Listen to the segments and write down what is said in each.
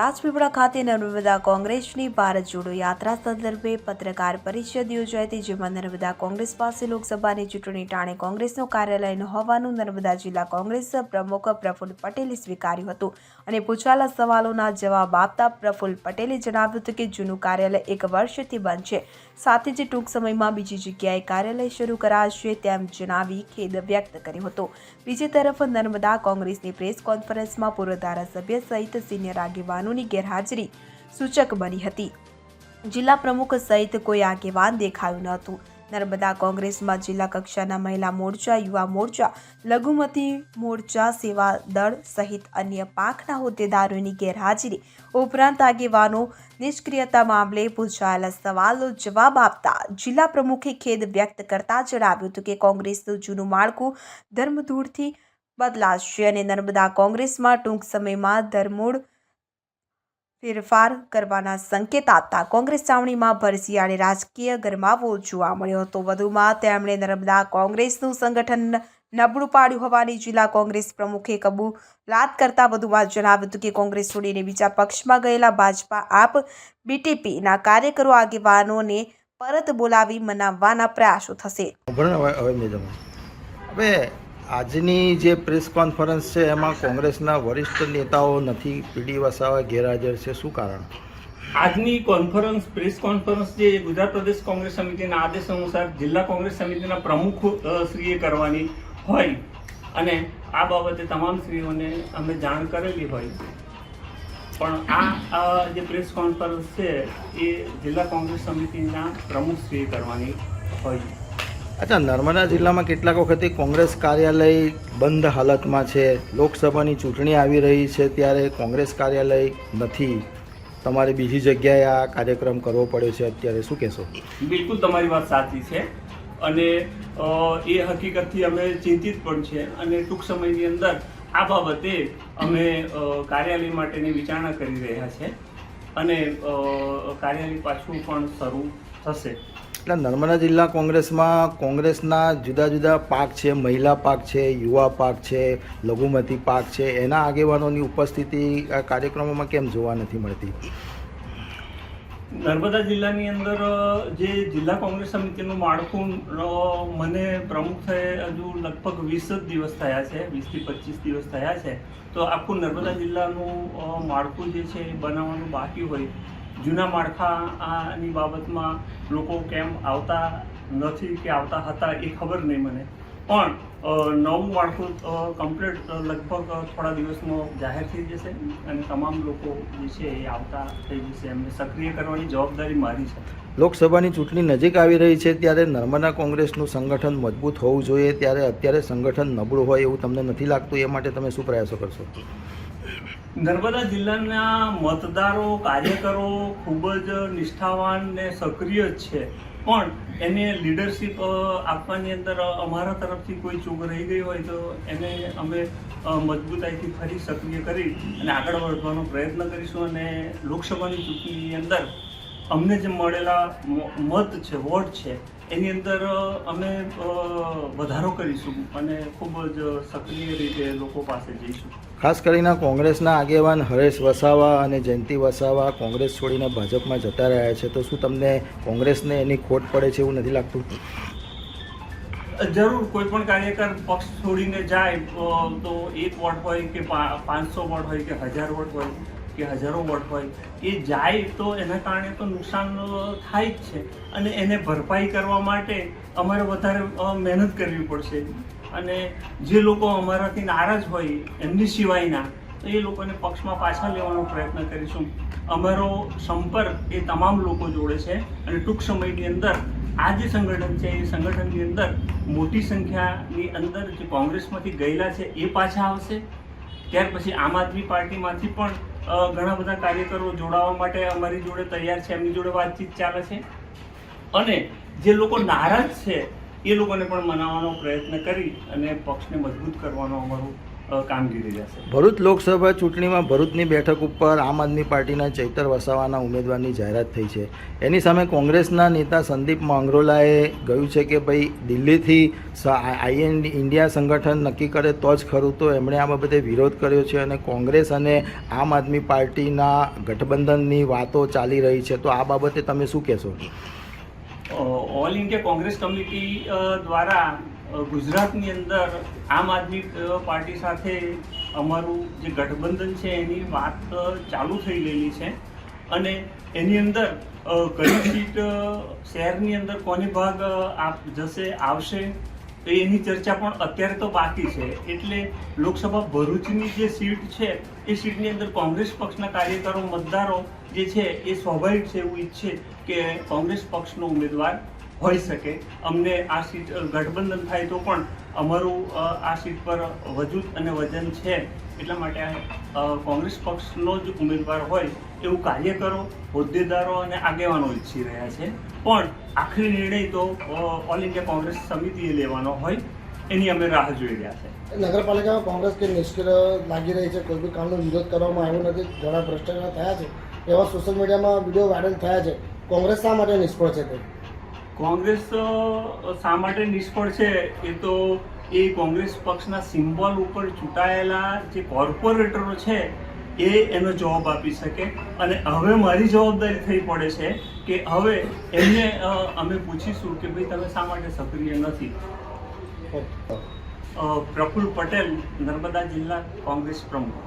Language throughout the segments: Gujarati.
રાજપીપળા ખાતે નર્મદા કોંગ્રેસની ભારત જોડો યાત્રા સંદર્ભે પત્રકાર પરિષદ યોજાઈ હતી, જેમાં નર્મદા કોંગ્રેસ પાસે લોકસભાની ચૂંટણી ટાણે કોંગ્રેસનું કાર્યાલય ન હોવાનું નર્મદા જિલ્લા કોંગ્રેસ પ્રમુખ પ્રફુલ્લ પટેલે સ્વીકાર્યું હતું અને પૂછાયેલા સવાલોના જવાબ આપતા પ્રફુલ્લ પટેલે જણાવ્યું હતું કે જૂનું કાર્યાલય એક વર્ષથી બંધ છે. સાથે જ ટૂંક સમયમાં બીજી જગ્યાએ કાર્યાલય શરૂ કરાશે તેમ જણાવી ખેદ વ્યક્ત કર્યો હતો. બીજી તરફ નર્મદા કોંગ્રેસની પ્રેસ કોન્ફરન્સમાં પૂર્વ ધારાસભ્ય સહિત સિનિયર આગેવાનોની ગેરહાજરી સૂચક બની હતી. જિલ્લા પ્રમુખ સહિત કોઈ આગેવાન દેખાયું ન હતું. નર્મદા કોંગ્રેસમાં જિલ્લા કક્ષાના મહિલા મોરચા, યુવા મોરચા, લઘુમતી મોરચા, સેવા દળ સહિત અન્ય પાંખના હોદ્દેદારોની ગેરહાજરી ઉપરાંત આગેવાનો નિષ્ક્રિયતા મામલે પૂછાયેલા સવાલો જવાબ આપતા જિલ્લા પ્રમુખે ખેદ વ્યક્ત કરતા જણાવ્યું હતું કે કોંગ્રેસનું જૂનું માળખું ધર્મધૂળથી બદલાશે અને નર્મદા કોંગ્રેસમાં ટૂંક સમયમાં ધર્મૂળ ફેરફાર કરવાના સંકેત આપતા કોંગ્રેસ ચાવણીમાં ભરશિયાળે રાજકીય ગરમાવો જોવા મળ્યો હતો. વધુમાં તેમણે નર્મદા કોંગ્રેસનું સંગઠન નબળું પાડ્યું હોવાની જિલ્લા કોંગ્રેસ પ્રમુખે કબૂલાત કરતા વધુમાં જણાવ્યું હતું કે કોંગ્રેસ છોડીને બીજા પક્ષમાં ગયેલા ભાજપા આપ બીટીપીના કાર્યકરો આગેવાનોને પરત બોલાવી મનાવવાના પ્રયાસો થશે. આજની જે પ્રેસ કોન્ફરન્સ છે, એમાં કોંગ્રેસના વરિષ્ઠ નેતાઓ નથી, પીડી વસાવા ગેરહાજર છે. શું કારણ? આજની કોન્ફરન્સ, પ્રેસ કોન્ફરન્સ જે ગુજરાત પ્રદેશ કોંગ્રેસ સમિતિના આદેશ અનુસાર જિલ્લા કોંગ્રેસ સમિતિના પ્રમુખ શ્રીએ કરવાની હોય અને આ બાબતે તમામ શ્રીઓને અમે જાણ કરેલી હોય. પણ આ જે પ્રેસ કોન્ફરન્સ છે, એ જિલ્લા કોંગ્રેસ સમિતિના પ્રમુખ શ્રીએ કરવાની હોય. અચ્છા, નર્મદા જિલ્લામાં કેટલાક વખતે કોંગ્રેસ કાર્યાલય બંધ હાલતમાં છે. લોકસભાની ચૂંટણી આવી રહી છે ત્યારે કોંગ્રેસ કાર્યાલય નથી. તમારે બીજી જગ્યાએ આ કાર્યક્રમ કરવો પડ્યો છે અત્યારે. શું કહેશો? બિલકુલ તમારી વાત સાચી છે. અને એ હકીકતથી અમે ચિંતિત પણ છે અને ટૂંક સમયની અંદર આ બાબતે અમે કાર્યાલય માટેની વિચારણા કરી રહ્યા છે. અને કાર્યાલય પાછું પણ શરૂ થશે. એટલે નર્મદા જિલ્લા કોંગ્રેસમાં કોંગ્રેસના જુદા જુદા પાક છે, મહિલા પાક છે, યુવા પાક છે, લઘુમતી પાક છે, એના આગેવાનોની ઉપસ્થિતિ આ કાર્યક્રમોમાં કેમ જોવા નથી મળતી? નર્મદા જિલ્લાની અંદર જે જિલ્લા કોંગ્રેસ સમિતિનું માળખું મને પ્રમુખ થયે હજુ લગભગ વીસ જ દિવસ થયા છે વીસથી પચીસ દિવસ થયા છે. તો આખું નર્મદા જિલ્લાનું માળખું જે છે એ બનાવવાનું બાકી હોય. જૂના માળખાની બાબતમાં લોકો કેમ આવતા નથી કે આવતા હતા એ ખબર નહીં મને. પણ નવું માળખું કમ્પ્લીટ લગભગ થોડા દિવસમાં જાહેર થઈ જશે અને તમામ લોકો જે છે એ આવતા થઈ જશે. એમને સક્રિય કરવાની જવાબદારી મારી છે. લોકસભાની ચૂંટણી નજીક આવી રહી છે ત્યારે નર્મદા કોંગ્રેસનું સંગઠન મજબૂત હોવું જોઈએ. ત્યારે અત્યારે સંગઠન નબળું હોય એવું તમને નથી લાગતું? એ માટે તમે શું પ્રયાસો કરશો? નર્મદા જિલ્લાના મતદારો, કાર્યકરો ખૂબ જ નિષ્ઠાવાન ને સક્રિય છે. પણ એને લીડરશિપ આપવાની અંદર અમારા તરફથી કોઈ ચૂક રહી ગઈ હોય તો એને અમે મજબૂતાઈથી ફરી સક્રિય કરી અને આગળ વધવાનો પ્રયત્ન કરીશું અને લોકસભાની ચૂંટણીની અંદર અમને જે મળેલા મત છે, વોટ છે એની અંદર અમે વધારો કરીશું અને ખૂબ જ સક્રિય રીતે લોકો પાસે જઈશું. ખાસ કરીને કોંગ્રેસના આગેવાન હરેશ વસાવા અને જયંતિ વસાવા કોંગ્રેસ છોડીને ભાજપમાં જતા રહ્યા છે. તો શું તમને કોંગ્રેસને એની ખોટ પડે છે એવું નથી લાગતું? જરૂર કોઈ પણ કાર્યકર પક્ષ છોડીને જાય તો એક વોટ હોય કે પાંચસો વોટ હોય કે હજાર વોટ હોય. કે હજારો વોટ હોય, એ જાય તો એના કારણે તો નુકસાન થાય જ છે. અને એને ભરપાઈ કરવા માટે અમારે વધારે મહેનત કરવી પડશે. અને જે લોકો અમારાથી નારાજ હોય, એમની સિવાયના, તો એ લોકોને પક્ષમાં પાછા લેવાનો પ્રયત્ન કરીશું. અમારો સંપર્ક એ તમામ લોકો જોડે છે. અને ટૂંક સમયની અંદર આ જે સંગઠન છે, એ સંગઠનની અંદર મોટી સંખ્યાની અંદર જે કોંગ્રેસમાંથી ગયેલા છે, એ પાછા આવશે. ત્યાર પછી આમ આદમી પાર્ટીમાંથી પણ ઘણા બધા કાર્યકરો જોડાવા માટે અમારી જોડે તૈયાર છે, એમની જોડે વાતચીત ચાલે છે. અને જે લોકો નારાજ છે, એ લોકોને પણ મનાવવાનો પ્રયત્ન કરી અને પક્ષને મજબૂત કરવાનો અમારો કામગીરી રહેશે. ભરૂચ લોકસભા ચૂંટણીમાં ભરૂચની બેઠક ઉપર આમ આદમી પાર્ટીના ચૈતર વસાવાના ઉમેદવારની જાહેરાત થઈ છે. એની સામે કોંગ્રેસના નેતા સંદીપ માંગરોલાએ કહ્યું છે કે ભાઈ દિલ્હીથી આઈએન ઇન્ડિયા સંગઠન નક્કી કરે તો જ ખરું. તો એમણે આ બાબતે વિરોધ કર્યો છે અને કોંગ્રેસ અને આમ આદમી પાર્ટીના ગઠબંધનની વાતો ચાલી રહી છે. તો આ બાબતે તમે શું કહેશો? ઓલ ઇન્ડિયા કોંગ્રેસ કમિટી દ્વારા ગુજરાતની અંદર આમ આદમી પાર્ટી સાથે અમારું જે ગઠબંધન છે એની વાત ચાલુ થઈ ગયેલી છે. અને એની અંદર કઈ સીટ શહેરની અંદર કોની ભાગ આપ, જશે, આવશે, તો એની ચર્ચા પણ અત્યારે તો બાકી છે. એટલે લોકસભા ભરૂચની જે સીટ છે, એ સીટની અંદર કોંગ્રેસ પક્ષના કાર્યકરો, મતદારો જે છે, એ સ્વાભાવિક છે, એવું ઈચ્છે કે કોંગ્રેસ પક્ષનો ઉમેદવાર હોઈ શકે. અમને આ સીટ ગઠબંધન થાય તો પણ અમારું આ સીટ પર વજૂદ અને વજન છે એટલા માટે કોંગ્રેસ પક્ષનો જ ઉમેદવાર હોય એવું કાર્યકરો, હોદ્દેદારો અને આગેવાનો ઈચ્છી રહ્યા છે. પણ આખરી નિર્ણય તો ઓલ ઇન્ડિયા કોંગ્રેસ સમિતિએ લેવાનો હોય. એની અમે રાહ જોઈ રહ્યા છે. નગરપાલિકામાં કોંગ્રેસ કે નિષ્ક્રિય લાગી રહી છે, કોઈ બી કામનો વિરોધ કરવામાં આવ્યો નથી, ઘણા ભ્રષ્ટાચાર થયા છે. એવા સોશિયલ મીડિયામાં વીડિયો વાયરલ થયા છે. કોંગ્રેસ શા માટે નિષ્ફળ છે તે? કોંગ્રેસ શા માટે નિષ્ફળ છે? એ તો એ કોંગ્રેસ પક્ષના સિમ્બોલ ઉપર ચૂંટાયેલા જે કોર્પોરેટરો છે, એ એનો જવાબ આપી શકે. અને હવે મારી જવાબદારી થઈ પડે છે કે હવે એમને અમે પૂછીશું કે ભાઈ તમે શા માટે સક્રિય નથી? પ્રફુલ પટેલ, નર્મદા જિલ્લા કોંગ્રેસ પ્રમુખ.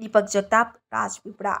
દીપક જગતાપ, રાજપીપળા.